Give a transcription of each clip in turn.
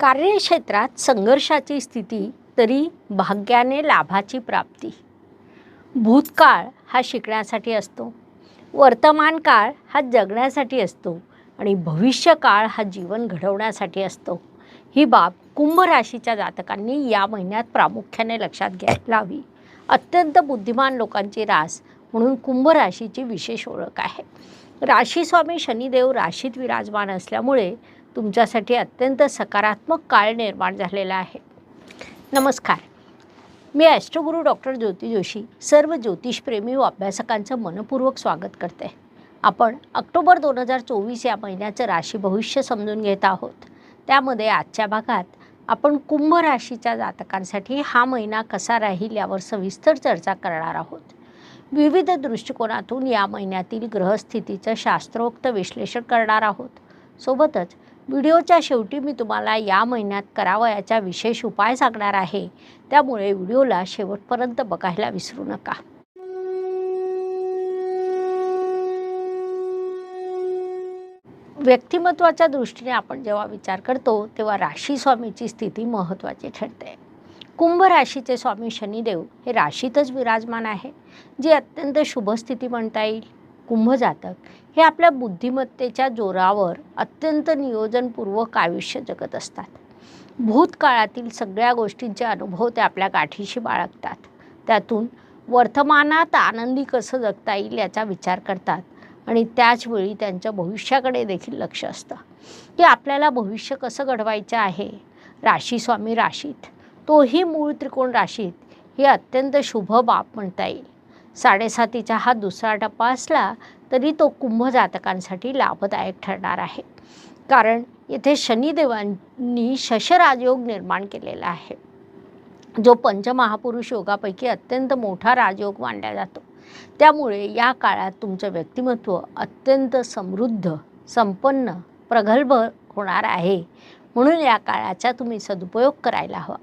कार्यक्षेत्रात संघर्षाची स्थिती तरी भाग्याने लाभाची प्राप्ती. भूतकाळ हा शिकण्यासाठी असतो. वर्तमान काळ हा जगण्यासाठी असतो आणि भविष्यकाळ हा जीवन घडवण्यासाठी असतो. ही बाब कुंभ राशीच्या जातकांनी या महिन्यात प्रामुख्याने लक्षात घ्यायला हवी अत्यंत बुद्धिमान लोकांची रास म्हणून कुंभ राशीची विशेष ओळख आहे. राशीस्वामी शनिदेव राशीत विराजमान असल्यामुळे तुमच्यासाठी अत्यंत सकारात्मक काळ निर्माण झालेला आहे. नमस्कार. मी ॲस्ट्रोगुरू डॉक्टर ज्योती जोशी सर्व ज्योतिषप्रेमी व अभ्यासकांचं मनपूर्वक स्वागत करते. आपण ऑक्टोबर दोन हजार चोवीस या महिन्याचं राशी भविष्य समजून घेत आहोत. त्यामध्ये आजच्या भागात आपण कुंभ राशीच्या जातकांसाठी हा महिना कसा राहील यावर सविस्तर चर्चा करणार आहोत. विविध दृष्टिकोनातून या महिन्यातील ग्रहस्थितीचं शास्त्रोक्त विश्लेषण करणार आहोत. सोबतच व्हिडिओच्या शेवटी मी तुम्हाला या महिन्यात करावयाच्या विशेष उपाय सांगणार आहे. त्यामुळे व्हिडिओला शेवटपर्यंत बघायला विसरू नका. व्यक्तिमत्वाच्या दृष्टीने आपण जेव्हा विचार करतो तेव्हा राशी स्वामीची स्थिती महत्त्वाची ठरते. कुंभ राशीचे स्वामी शनिदेव हे राशीतच विराजमान आहे. जी अत्यंत शुभ स्थिती म्हणता येईल. कुंभजातक हे आपल्या बुद्धिमत्तेच्या जोरावर अत्यंत नियोजनपूर्वक आयुष्य जगत असतात. भूतकाळातील सगळ्या गोष्टींचे अनुभव ते आपल्या गाठीशी बाळगतात. त्यातून वर्तमानात आनंदी कसं जगता येईल याचा विचार करतात आणि त्याचवेळी त्यांच्या भविष्याकडे देखील लक्ष असतं. की आपल्याला भविष्य कसं घडवायचं आहे? राशीस्वामी राशीत. तोही मूळ त्रिकोण राशीत. ही अत्यंत शुभ बाब म्हणता येईल. साडेसातीचा हा दुसरा टप्पा असला तरी तो कुंभ जातकांसाठी लाभदायक ठरणार आहे. कारण येथे शनिदेवांनी शशराजयोग निर्माण केलेला आहे. जो पंचमहापुरुष योगापैकी अत्यंत मोठा राजयोग मानला जातो. त्यामुळे या काळात तुमचं व्यक्तिमत्व अत्यंत समृद्ध संपन्न प्रगल्भ होणार आहे. म्हणून या काळाचा तुम्ही सदुपयोग करायला हवा.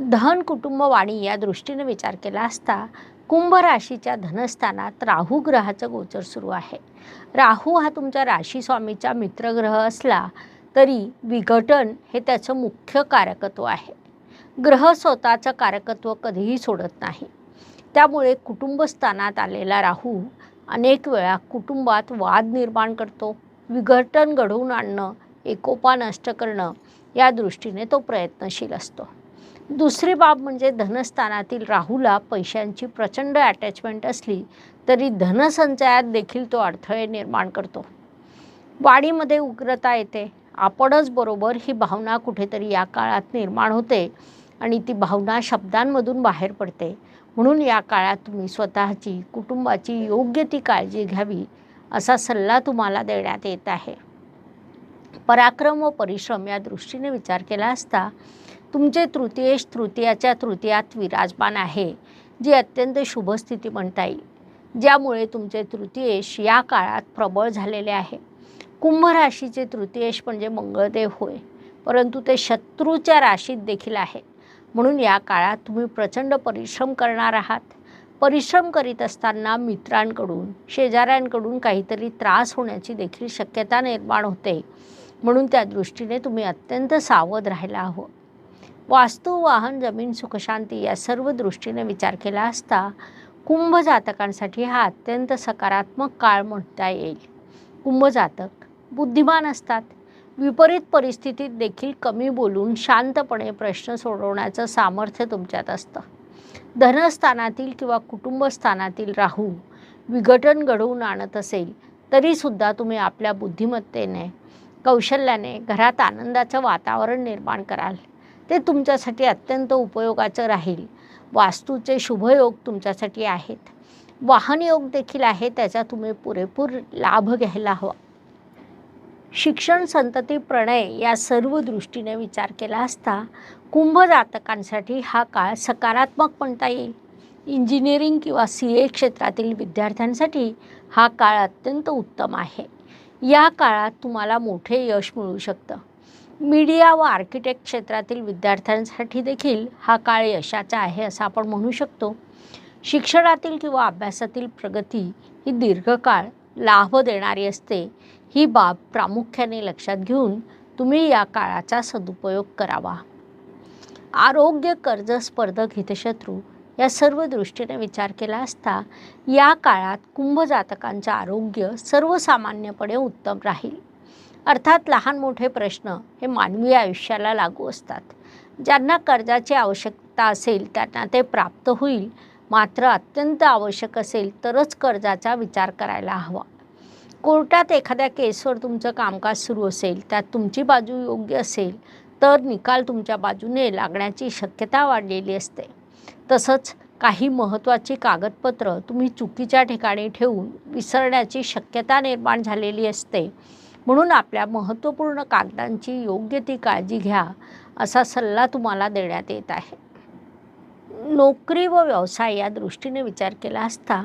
धन कुटुंब वाणी या दृष्टीने विचार केला असता कुंभ राशीच्या धनस्थानात राहू ग्रहाचं गोचर सुरू आहे. राहू हा तुमच्या राशीस्वामीचा मित्रग्रह असला तरी विघटन हे त्याचं मुख्य कारकत्व आहे. ग्रह स्वतःचं कारकत्व कधीही सोडत नाही. त्यामुळे कुटुंबस्थानात आलेला राहू अनेक वेळा कुटुंबात वाद निर्माण करतो. विघटन घडवून आणणं एकोपा नष्ट करणं या दृष्टीने तो प्रयत्नशील असतो. दुसरी बाब म्हणजे धनस्थानातील राहूला पैशांची प्रचंड अटॅचमेंट असली तरी धनसंचयात देखील तो अडथळे निर्माण करतो. वाढीमध्ये उग्रता येते. आपणच बरोबर ही भावना कुठेतरी या काळात निर्माण होते आणि ती भावना शब्दांमधून बाहेर पडते. म्हणून या काळात तुम्ही स्वतःची कुटुंबाची योग्य ती काळजी घ्यावी असा सल्ला तुम्हाला देण्यात येत आहे. पराक्रम व परिश्रम या दृष्टीने विचार केला असता तुमचे तृतीयेश तृतीयाच्या तृतीयात विराजमान आहे जी अत्यंत शुभस्थिती म्हणता येईल. ज्यामुळे तुमचे तृतीयेश या काळात प्रबळ झालेले आहे. कुंभ राशीचे तृतीयेश म्हणजे मंगळदेव होय परंतु ते शत्रूच्या राशीत देखील आहे. म्हणून या काळात तुम्ही प्रचंड परिश्रम करणार आहात. परिश्रम करीत असताना मित्रांकडून शेजाऱ्यांकडून काहीतरी त्रास होण्याची देखील शक्यता निर्माण होते. म्हणून त्या दृष्टीने तुम्ही अत्यंत सावध राहायला हवं वास्तू वाहन जमीन सुखशांती या सर्व दृष्टीने विचार केला असता कुंभ जातकांसाठी हा अत्यंत सकारात्मक काळ म्हणता येईल. कुंभ जातक बुद्धिमान असतात. विपरीत परिस्थितीत देखील कमी बोलून शांतपणे प्रश्न सोडवण्याचं सामर्थ्य तुमच्यात असतं. धनस्थानातील किंवा कुटुंबस्थानातील राहू विघटन घडवून आणत असेल तरीसुद्धा तुम्ही आपल्या बुद्धिमत्तेने कौशल्याने घरात आनंदाचं वातावरण निर्माण कराल. ते तुमच्यासाठी अत्यंत उपयोगाचं राहील. वास्तूचे शुभयोग तुमच्यासाठी आहेत. वाहनयोग देखील आहे त्याचा तुम्ही पुरेपूर लाभ घ्यायला हवा. शिक्षण संतती प्रणय या सर्व दृष्टीने विचार केला असता कुंभ जातकांसाठी हा काळ सकारात्मक म्हणता येईल. इंजिनिअरिंग किंवा सी ए क्षेत्रातील विद्यार्थ्यांसाठी हा काळ अत्यंत उत्तम आहे. या काळात तुम्हाला मोठे यश मिळू शकतं. मीडिया व आर्किटेक्ट क्षेत्रातील विद्यार्थ्यांसाठी देखील हा काळ यशाचा आहे असं आपण म्हणू शकतो. शिक्षणातील किंवा अभ्यासातील प्रगती ही दीर्घकाळ लाभ देणारी असते. ही बाब प्रामुख्याने लक्षात घेऊन तुम्ही या काळाचा सदुपयोग करावा. आरोग्य कर्ज स्पर्धक हितशत्रू या सर्व दृष्टीने विचार केला असता या काळात कुंभजातकांचं आरोग्य सर्वसामान्यपणे उत्तम राहील. अर्थात लहान मोठे प्रश्न हे मानवी आयुष्याला लागू असतात. ज्यांना कर्जाची आवश्यकता असेल त्यांना ते प्राप्त होईल. मात्र अत्यंत आवश्यक असेल तरच कर्जाचा विचार करायला हवा. कोर्टात एखाद्या केसवर तुमचं कामकाज सुरू असेल त्यात तुमची बाजू योग्य असेल तर निकाल तुमच्या बाजूने लागण्याची शक्यता वाढलेली असते. तसंच काही महत्त्वाची कागदपत्र तुम्ही चुकीच्या ठिकाणी ठेवून विसरण्याची शक्यता निर्माण झालेली असते. म्हणून आपल्या महत्त्वपूर्ण कागदांची योग्य ती काळजी घ्या असा सल्ला तुम्हाला देण्यात येत आहे. नोकरी व व्यवसाय या दृष्टीने विचार केला असता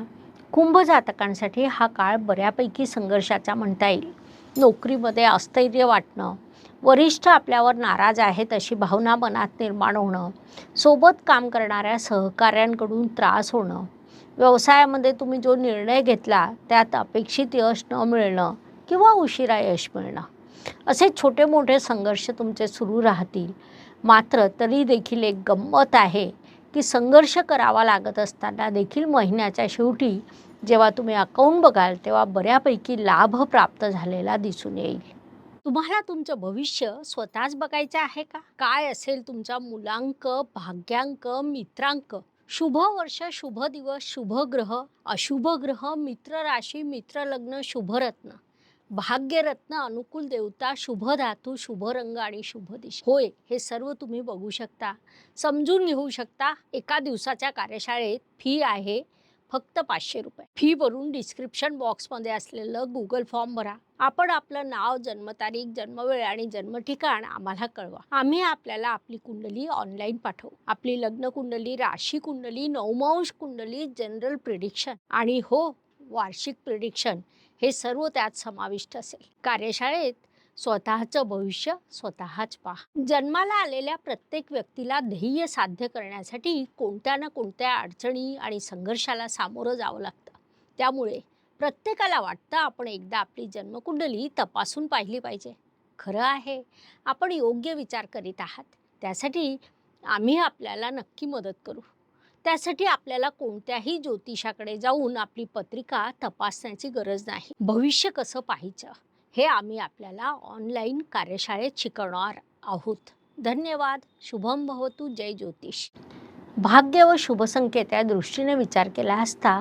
कुंभ जातकांसाठी हा काळ बऱ्यापैकी संघर्षाचा म्हणता येईल. नोकरीमध्ये अस्थैर्य वाटणं वरिष्ठ आपल्यावर नाराज आहेत अशी भावना मनात निर्माण होणं सोबत काम करणाऱ्या सहकाऱ्यांकडून त्रास होणं व्यवसायामध्ये तुम्ही जो निर्णय घेतला त्यात अपेक्षित यश न मिळणं किंवा उशिरा यश मिळणं. असे छोटे मोठे संघर्ष तुमचे सुरू राहतील. मात्र तरी देखील एक गंमत आहे की संघर्ष करावा लागत असताना देखील महिन्याच्या शेवटी जेव्हा तुम्ही अकाउंट बघाल तेव्हा बऱ्यापैकी लाभ प्राप्त झालेला दिसून येईल. तुम्हाला तुमचं भविष्य स्वतःच बघायचं आहे का? काय असेल तुमचा मुलांक भाग्यांक मित्रांक? शुभ वर्ष शुभ दिवस शुभ ग्रह अशुभ ग्रह मित्र राशी मित्र लग्न शुभरत्न भाग्यरत्न अनुकूल देवता शुभ धातू शुभ रंग आणि शुभ दिशा. होय हे सर्व तुम्ही बघू शकता. समजून घेऊ शकता एका दिवसाच्या कार्यशाळेत फी आहे फक्त पाचशे रुपये. फी भरून डिस्क्रिप्शन बॉक्समध्ये असलेलं गुगल फॉर्म भरा. आपण आपलं नाव जन्मतारीख जन्मवेळ आणि जन्मठिकाण आम्हाला कळवा. आम्ही आपल्याला आपली कुंडली ऑनलाईन पाठवू. आपली लग्न कुंडली राशी कुंडली नवमांश कुंडली जनरल प्रिडिक्शन आणि हो वार्षिक प्रिडिक्शन हे सर्व त्यात समाविष्ट असेल. कार्यशाळेत स्वतःचं भविष्य स्वतःच पहा. जन्माला आलेल्या प्रत्येक व्यक्तीला ध्येय साध्य करण्यासाठी कोणत्या ना कोणत्या अडचणी आणि संघर्षाला सामोरं जावं लागतं. त्यामुळे प्रत्येकाला वाटतं आपण एकदा आपली जन्मकुंडली तपासून पाहिली पाहिजे. खरं आहे आपण योग्य विचार करीत आहात. त्यासाठी आम्ही आपल्याला नक्की मदत करू. त्यासाठी आपल्याला कोणत्याही ज्योतिषाकडे जाऊन आपली पत्रिका तपासण्याची गरज नाही. भविष्य कसं पाहायचं? हे आम्ही आपल्याला ऑनलाईन कार्यशाळेत शिकवणार आहोत. धन्यवाद. शुभम भवतु. जय ज्योतिष. भाग्य व शुभसंकेत या दृष्टीने विचार केला असता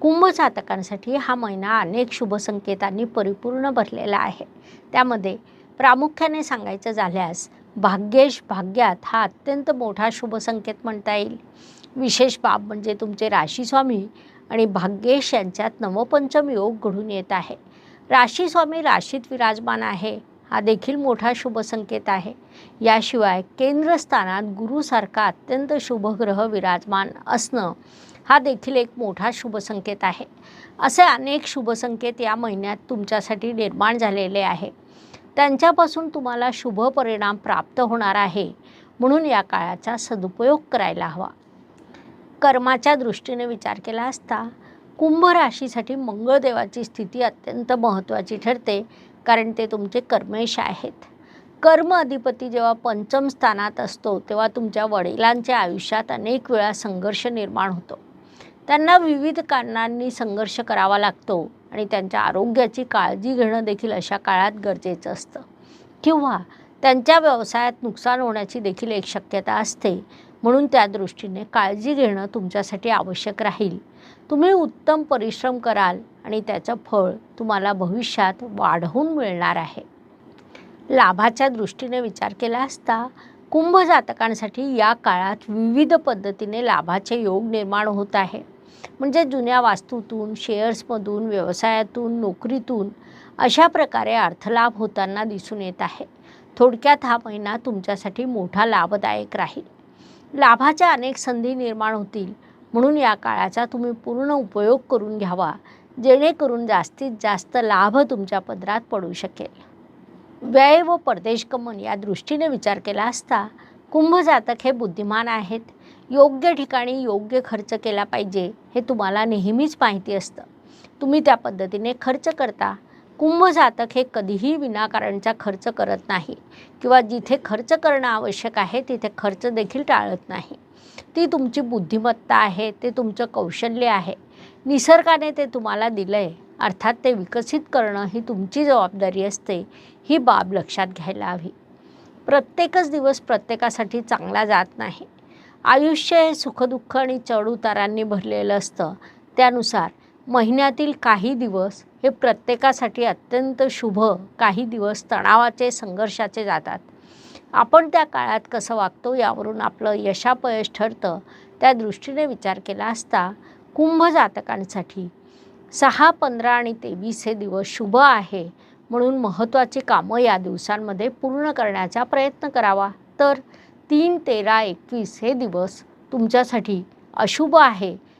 कुंभचातकांसाठी हा महिना अनेक शुभसंकेतांनी परिपूर्ण भरलेला आहे. त्यामध्ये प्रामुख्याने सांगायचं झाल्यास भाग्येश भाग्यात हा अत्यंत मोठा शुभसंकेत म्हणता येईल. विशेष बाब म्हणजे तुमचे राशीस्वामी आणि भाग्येश यांच्यात नवपंचम योग घडून येत आहे. राशीस्वामी राशीत विराजमान आहे. हा देखील मोठा शुभ संकेत आहे. याशिवाय केंद्रस्थानात गुरुसारखा अत्यंत शुभ ग्रह विराजमान असणं हा देखील एक मोठा शुभ संकेत आहे. असे अनेक शुभ संकेत या महिन्यात तुमच्यासाठी निर्माण झालेले आहे. त्यांच्यापासून तुम्हाला शुभ परिणाम प्राप्त होणार आहे. म्हणून या काळाचा सदुपयोग करायला हवा. कर्माच्या दृष्टीने विचार केला असता कुंभ राशीसाठी मंगळदेवाची स्थिती अत्यंत महत्त्वाची ठरते कारण ते तुमचे कर्मेश आहेत. कर्म अधिपती जेव्हा पंचम स्थानात असतो तेव्हा तुमच्या वडिलांच्या आयुष्यात अनेक वेळा संघर्ष निर्माण होतो. त्यांना विविध कारणांनी संघर्ष करावा लागतो आणि त्यांच्या आरोग्याची काळजी घेणं देखील अशा काळात गरजेचं असतं. किंवा त्यांच्या व्यवसायात नुकसान होण्याची देखील एक शक्यता असते. म्हणून त्या दृष्टीने काळजी घेणं तुमच्यासाठी आवश्यक राहील. तुम्ही उत्तम परिश्रम कराल आणि त्याचं फळ तुम्हाला भविष्यात वाढवून मिळणार आहे. लाभाच्या दृष्टीने विचार केला असता कुंभ जातकांसाठी या काळात विविध पद्धतीने लाभाचे योग निर्माण होत आहे. म्हणजे जुन्या वास्तूतून शेअर्समधून व्यवसायातून नोकरीतून अशा प्रकारे अर्थलाभ होताना दिसून येत आहे. थोडक्यात हा महिना तुमच्यासाठी मोठा लाभदायक राहील. लाभाच्या अनेक संधी निर्माण होतील. म्हणून या काळाचा तुम्ही पूर्ण उपयोग करून घ्यावा. जेणेकरून जास्तीत जास्त लाभ तुमच्या पदरात पडू शकेल. व्यय व परदेशगमन या दृष्टीने विचार केला असता कुंभजातक हे बुद्धिमान आहेत. योग्य ठिकाणी योग्य खर्च केला पाहिजे हे तुम्हाला नेहमीच माहिती असतं. तुम्ही त्या पद्धतीने खर्च करता. कुंभ जातक हे कधीही विनाकारणचा खर्च करत नाही. किंवा जिथे खर्च करणं आवश्यक आहे तिथे खर्च देखील टाळत नाही. ती तुमची बुद्धिमत्ता आहे ते तुमचं कौशल्य आहे. निसर्गाने ते तुम्हाला दिलं आहे अर्थात ते विकसित करणं ही तुमची जबाबदारी असते ही बाब लक्षात घ्यायला हवी. प्रत्येकच दिवस प्रत्येकासाठी चांगला जात नाही. आयुष्य हे सुखदुःख आणि चढउतारांनी भरलेलं असतं. त्यानुसार महिन्यातील काही दिवस हे प्रत्येकासाठी अत्यंत शुभ काही दिवस तणावाचे संघर्षाचे जातात. आपण त्या काळात कसं वागतो यावरून आपलं यशापयश ठरतं. त्या दृष्टीने विचार केला असता कुंभ जातकांसाठी सहा पंधरा आणि तेवीस हे दिवस शुभ आहे म्हणून महत्त्वाची कामं या दिवसांमध्ये पूर्ण करण्याचा प्रयत्न करावा. तर तीन तेरा एकवीस हे दिवस तुमच्यासाठी अशुभ आहे.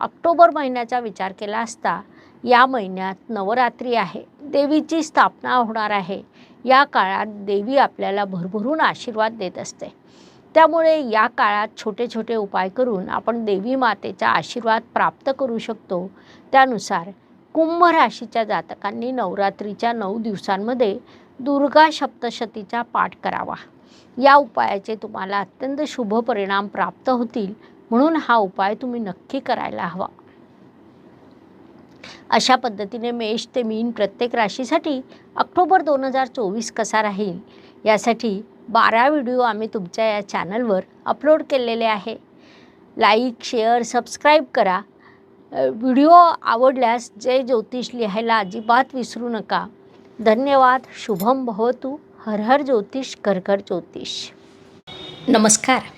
ऑक्टोबर महिन्याचा विचार केला असता या महिन्यात नवरात्री आहे. देवीची स्थापना होणार आहे. या काळात देवी आपल्याला भरभरून आशीर्वाद देत असते. त्यामुळे या काळात छोटे छोटे उपाय करून आपण देवी मातेचा आशीर्वाद प्राप्त करू शकतो. त्यानुसार कुंभ राशीच्या जातकांनी नवरात्रीच्या नऊ दिवसांमध्ये दुर्गा सप्तशतीचा पाठ करावा. या उपायाचे तुम्हाला अत्यंत शुभ परिणाम प्राप्त होतील. म्हणून हा उपाय तुम्ही नक्की करायला हवा. अशा पद्धतीने मेष ते मीन प्रत्येक राशीसाठी ऑक्टोबर दोन हजार चोवीस कसा राहील यासाठी बारा व्हिडिओ आम्ही तुमच्या या चॅनलवर अपलोड केलेले आहे. लाईक शेअर सबस्क्राईब करा. व्हिडिओ आवडल्यास जय ज्योतिष लिहायला अजिबात विसरू नका. धन्यवाद शुभम भवतु. हर हर ज्योतिष घर घर ज्योतिष. नमस्कार.